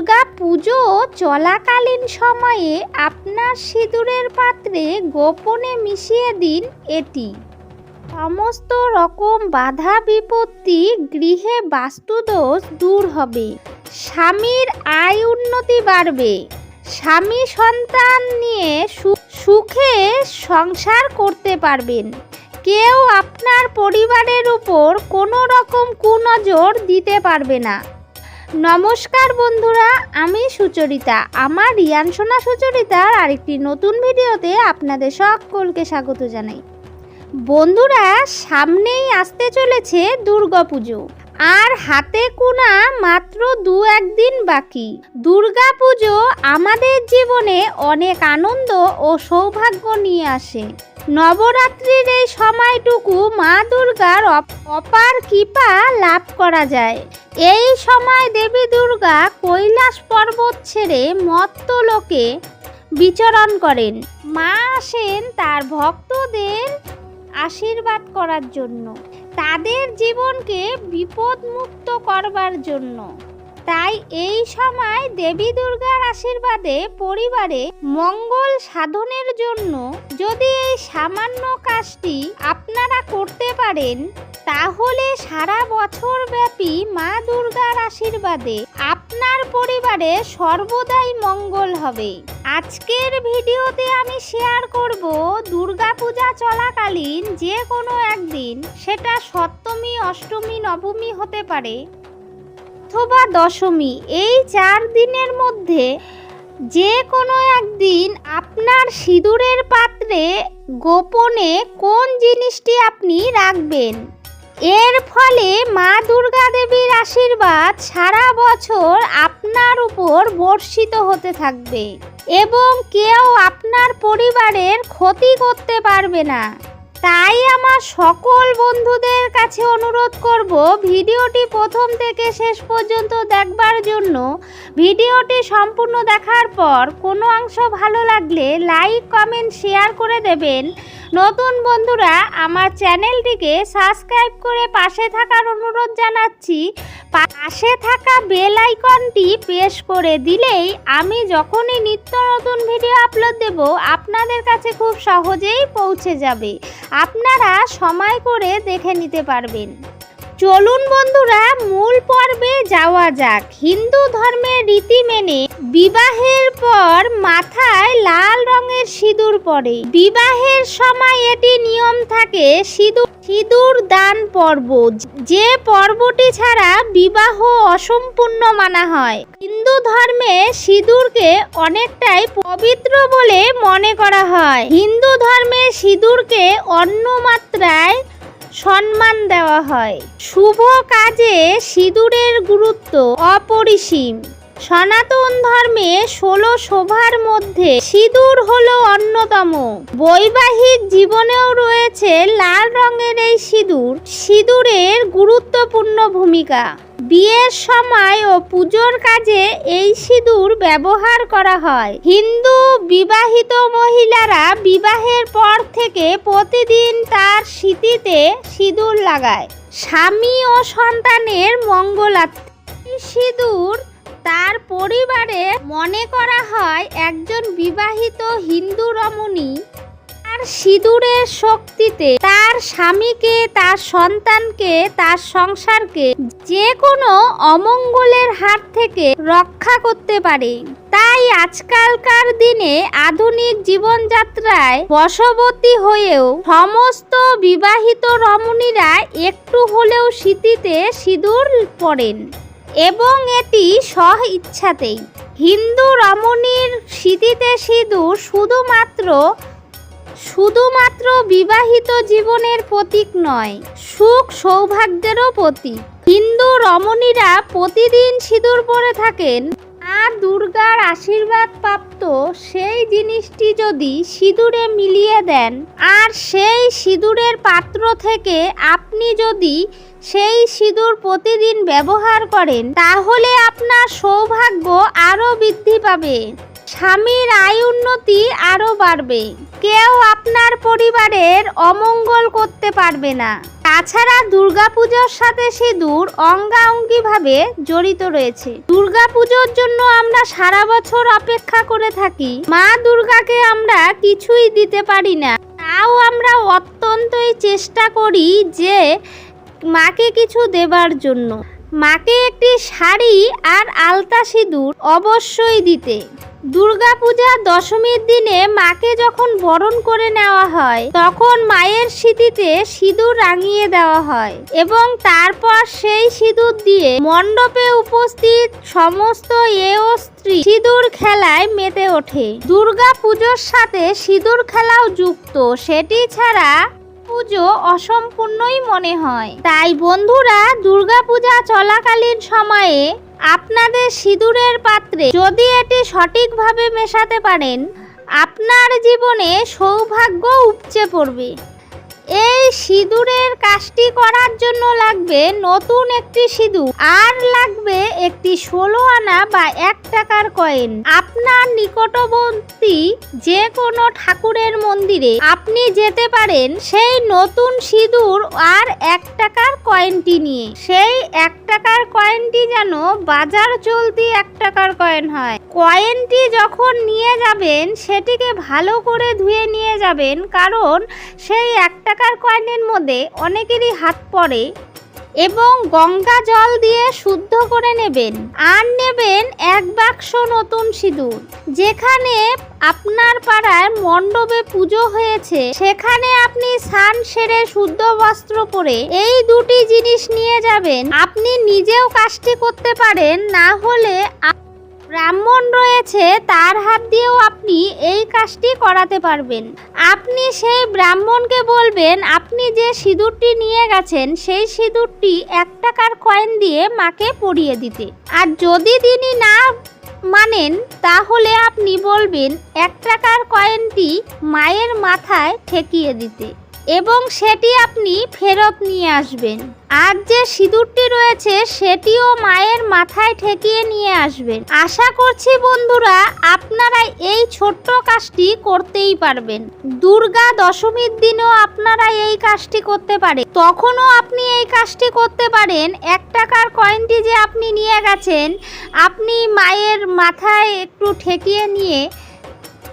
দুর্গা পুজো চলাকালীন সময়ে আপনার সিঁদুরের পাত্রে গোপনে মিশিয়ে দিন এটি। সমস্ত রকম বাধা বিপত্তি গৃহে বাস্তুদোষ দূর হবে। স্বামীর আয় উন্নতি বাড়বে। স্বামী সন্তান নিয়ে সুখে সংসার করতে পারবেন। কেউ আপনার পরিবারের উপর কোনো রকম কুনজর দিতে পারবে না। নমস্কার বন্ধুরা, আমি সুচরিতা। আমার রিয়ান সোনা সুচরিতার আরেকটি নতুন ভিডিওতে আপনাদের সকলকে স্বাগত জানাই। বন্ধুরা, সামনেই আসতে চলেছে দুর্গাপুজো আর হাতে কোনা মাত্র দু একদিন বাকি। দুর্গা পুজো আমাদের জীবনে অনেক আনন্দ ও সৌভাগ্য নিয়ে আসে। নবরাত্রির এই সময়টুকু মা দুর্গার অপার কৃপা লাভ করা যায়। এই সময় দেবী দুর্গা কৈলাস পর্বত ছেড়ে মত্ত লোকে বিচরণ করেন। মা আসেন তার ভক্তদের আশীর্বাদ করার জন্য, তাদের জীবনকে বিপদমুক্ত করবার জন্য। তাই এই সময় দেবী দুর্গার আশীর্বাদে পরিবারে মঙ্গল সাধনের জন্য যদি এই সামান্য কাজটি আপনারা করতে পারেন, তাহলে সারা বছর ব্যাপী মা দুর্গার আশীর্বাদে আপনার পরিবারে সর্বদাই মঙ্গল হবে। আজকের ভিডিওতে আমি শেয়ার করব দুর্গাপূজা চলাকালীন যে কোনো একদিন, সেটা সপ্তমী, অষ্টমী, নবমী হতে পারে। অথবা দশমী, এই চার দিনের মধ্যে যে কোনো একদিন আপনার সিঁদুরের পাত্রে গোপনে কোন জিনিসটি আপনি রাখবেন? এর ফলে মা দুর্গা দেবীর আশীর্বাদ সারা বছর আপনার উপর বর্ষিত হতে থাকবে এবং কেউ আপনার পরিবারের ক্ষতি করতে পারবে না। তাই আমার সকল বন্ধুদের কাছে অনুরোধ করব ভিডিওটি প্রথম থেকে শেষ পর্যন্ত দেখবার জন্য। ভিডিওটি সম্পূর্ণ দেখার পর কোনো অংশ ভালো লাগলে লাইক, কমেন্ট, শেয়ার করে দেবেন। নতুন বন্ধুরা, আমার চ্যানেলটিকে সাবস্ক্রাইব করে পাশে থাকার অনুরোধ জানাচ্ছি। পাশে থাকা বেল আইকনটি প্রেস করে দিলেই আমি যখনই নিত্য নতুন ভিডিও আপলোড দেব, আপনাদের কাছে খুব সহজেই পৌঁছে যাবে। আপনারা সময় করে দেখে নিতে পারবেন। চলুন বন্ধুরা, মূল পর্বে যাওয়া যাক। হিন্দু ধর্মের রীতি মেনে বিবাহের পর মাথায় লাল রঙের সিঁদুর পড়ে বিবাহের সময় এটি নিয়ম থাকে, সিঁদুর সিঁদুর দান পর্ব। যে পর্বটি ছাড়া বিবাহ অসম্পূর্ণ মানা হয়। হিন্দু ধর্মে সিঁদুরকে অনেকটাই পবিত্র বলে মনে করা হয়। হিন্দু ধর্মে সিঁদুরকে অন্য মাত্রায় সম্মান দেওয়া হয়। শুভ কাজে সিঁদুরের গুরুত্ব অপরিসীম। সনাতন ধর্মে ষোলো শোভার মধ্যে সিঁদুর হলো অন্যতম। বৈবাহিক জীবনেও রয়েছে লাল রঙের এই সিঁদুর। সিঁদুরের গুরুত্বপূর্ণ ভূমিকা। বিয়ের সময় ও পুজোর কাজে এই সিঁদুর ব্যবহার করা হয়। হিন্দু বিবাহিত মহিলারা বিবাহের পর থেকে প্রতিদিন তার স্মৃতিতে সিঁদুর লাগায়। স্বামী ও সন্তানের মঙ্গলার্থে। সিঁদুর তার পরিবারে মনে করা হয় একজন বিবাহিত হিন্দু রমণী। তার সিঁদুরের শক্তিতে তার স্বামীকে, তার সন্তানকে, তার সংসারকে যে কোনো অমঙ্গলের হাত থেকে রক্ষা করতে পারে। তাই আজকালকার দিনে আধুনিক জীবনযাত্রায় বশবর্তী হয়েও সমস্ত বিবাহিত রমণীরা একটু হলেও স্মৃতিতে সিঁদুর পরেন এবং এটি স্ব ইচ্ছাতেই হিন্দু রমণীর স্মৃতিতে সিঁদুর শুধুমাত্র শুধুমাত্র বিবাহিত জীবনের প্রতীক নয়, সুখ সৌভাগ্যেরও প্রতীক। হিন্দু রমণীরা প্রতিদিন সিঁদুর পরে থাকেন। আর দুর্গার আশীর্বাদ প্রাপ্ত সেই জিনিসটি যদি সিঁদুরে মিলিয়ে দেন, আর সেই সিঁদুরের পাত্র থেকে আপনি যদি সেই সিঁদুর প্রতিদিন ব্যবহার করেন, তাহলে আপনার সৌভাগ্য আরও বৃদ্ধি পাবে। স্বামীর আয় উন্নতি আরও বাড়বে। কেউ আপনার পরিবারের অমঙ্গল করতে পারবে না। তাছাড়া দুর্গাপুজোর সাথে সিঁদুর অঙ্গাঙ্গিভাবে জড়িত রয়েছে। দুর্গাপুজোর জন্য আমরা সারা বছর অপেক্ষা করে থাকি। মা দুর্গাকে আমরা কিছুই দিতে পারি না। তাও আমরা অত্যন্তই চেষ্টা করি যে মাকে কিছু দেবার জন্য। মাকে একটি শাড়ি আর আলতা সিঁদুর অবশ্যই দিতে। দুর্গাপূজা দশমীর দিনে মাকে যখন বরণ করে নেওয়া হয়, তখন মায়ের স্মৃতিতে সিঁদুর রাঙিয়ে দেওয়া হয় এবং তারপর সেই সিঁদুর দিয়ে মণ্ডপে উপস্থিত সমস্ত এও স্ত্রী সিঁদুর খেলায় মেতে ওঠে। দুর্গা পুজোর সাথে সিঁদুর খেলাও যুক্ত, সেটি ছাড়া পুজো অসম্পূর্ণই মনে হয়। তাই বন্ধুরা, দুর্গাপূজা চলাকালীন সময়ে আপনাদের সিঁদুরের পাত্রে যদি এটি সঠিকভাবে মেশাতে পারেন, আপনার জীবনে সৌভাগ্য উপচে পড়বে। এই সিঁদুরের কাজটি করার জন্য লাগবে নতুন একটি সিঁদুর। আর লাগবে একটি ষোলো আনা বা এক টাকার কয়েন। আপনার নিকটবর্তী যে কোনো ঠাকুরের মন্দিরে আপনি যেতে পারেন সেই নতুন সিঁদুর আর এক টাকার কয়েনটি নিয়ে। সেই এক টাকার কয়েনটি যেন বাজার চলতি এক টাকার কয়েন হয়। কয়েনটি যখন নিয়ে যাবেন, সেটিকে ভালো করে ধুয়ে নিয়ে যাবেন, কারণ সেই এক টাকার কয়েনের মধ্যে অনেকেরই হাত পড়ে এবং গঙ্গা জল দিয়ে শুদ্ধ করে নেবেন। আর নেবেন এক বাক্স নতুন সিঁদুর। যেখানে আপনার পাড়ায় মণ্ডপে পুজো হয়েছে, সেখানে আপনি স্নান সেরে শুদ্ধ বস্ত্র পরে এই দুটি জিনিস নিয়ে যাবেন। আপনি নিজেও কাজটি করতে পারেন, না হলে ব্রাহ্মণ রয়েছে, তার হাত দিয়েও আপনি এই কাজটি করাতে পারবেন। আপনি সেই ব্রাহ্মণকে বলবেন, আপনি যে সিঁদুরটি নিয়ে গেছেন, সেই সিঁদুরটি এক টাকার কয়েন দিয়ে মাকে পরিয়ে দিতে। আর যদি তিনি না মানেন, তাহলে আপনি বলবেন, এক টাকার কয়েনটি মায়ের মাথায় ঠেকিয়ে দিতে। এবং সেটি আপনি ফেরত নিয়ে আসবেন। আর যে সিঁদুরটি রয়েছে, সেটিও মায়ের মাথায় ঠেকিয়ে নিয়ে আসবেন। আশা করছি বন্ধুরা, আপনারা এই ছোট্ট কাজটি করতেই পারবেন। দুর্গা দশমীর দিনও আপনারা এই কাজটি করতে পারে তখনও আপনি এই কাজটি করতে পারেন। এক টাকার কয়েনটি যে আপনি নিয়ে গেছেন, আপনি মায়ের মাথায় একটু ঠেকিয়ে নিয়ে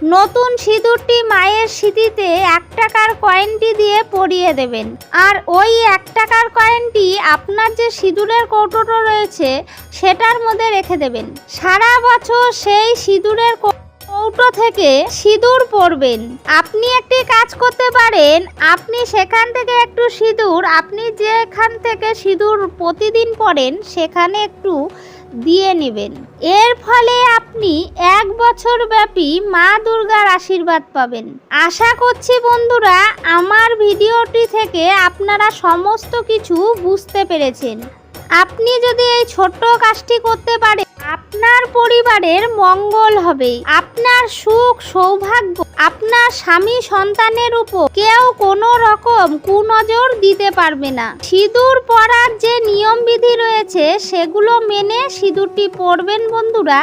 নতুন সিঁদুরটি মায়ের স্মৃতিতে এক টাকার কয়েনটি দিয়ে পরিয়ে দেবেন। আর ওই এক টাকার কয়েনটি আপনার যে সিঁদুরের কৌটোটা রয়েছে, সেটার মধ্যে রেখে দেবেন। সারা বছর সেই সিঁদুরের কৌটো থেকে সিঁদুর পরবেন। আপনি একটি কাজ করতে পারেন, আপনি সেখান থেকে একটু সিঁদুর, আপনি যেখান থেকে সিঁদুর প্রতিদিন পরেন, সেখানে একটু দিয়ে নেবেন। এর ফলে আপনি এক বছর ব্যাপী মা দুর্গার আশীর্বাদ পাবেন। আশা করছি বন্ধুরা, আমার ভিডিওটি থেকে আপনারা সমস্ত কিছু বুঝতে পেরেছেন। আপনি যদি এই ছোট্ট কাজটি করতে পারে আপনার পরিবারের মঙ্গল হবে। আপনার সুখ, সৌভাগ্য, আপনার স্বামী সন্তানের উপর কেউ কোনো রকম কুনজর দিতে পারবে না। সিঁদুর পরার যে নিয়মবিধি রয়েছে, সেগুলো মেনে সিঁদুরটি পরবেন বন্ধুরা।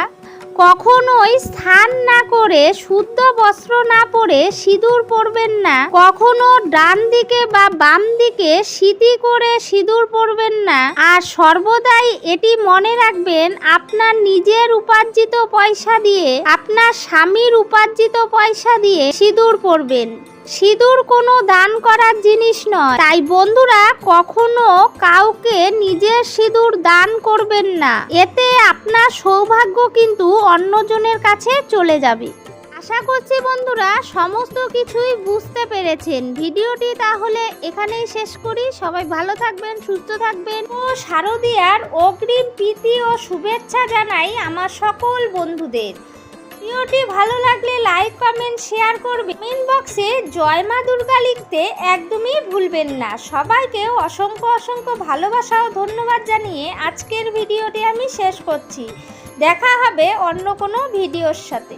কখনোই স্থান না করে, শুদ্ধ বস্ত্র না পরে সিঁদুর পরবেন না। কখনো ডান দিকে বা বাম দিকে সিঁতি করে সিঁদুর পরবেন না। আর সর্বদাই এটি মনে রাখবেন, আপনার নিজের উপার্জিত পয়সা দিয়ে, আপনার স্বামীর উপার্জিত পয়সা দিয়ে সিঁদুর পরবেন। সিঁদুর কোনো দান করার জিনিস নয়। তাই বন্ধুরা, কখনো কাউকে নিজের সিঁদুর দান করবেন না। এতে আপনার সৌভাগ্য কিন্তু অন্যজনের কাছে চলে যাবে। আশা করছি বন্ধুরা, সমস্ত কিছুই বুঝতে পেরেছেন। ভিডিওটি তাহলে এখানেই শেষ করি। সবাই ভালো থাকবেন, সুস্থ থাকবেন। ও শারদিয়ার অগ্রিম প্রীতি ও শুভেচ্ছা জানাই আমার সকল বন্ধুদের। ভিডিওটি ভালো লাগলে লাইক, কমেন্ট, শেয়ার করবে। কমেন্ট বক্সে জয় মা দুর্গা লিখতে একদমই ভুলবেন না। সবাইকে অসংখ্য অসংখ্য ভালোবাসা ও ধন্যবাদ জানিয়ে আজকের ভিডিওটি আমি শেষ করছি। দেখা হবে অন্য কোনো ভিডিওর সাথে।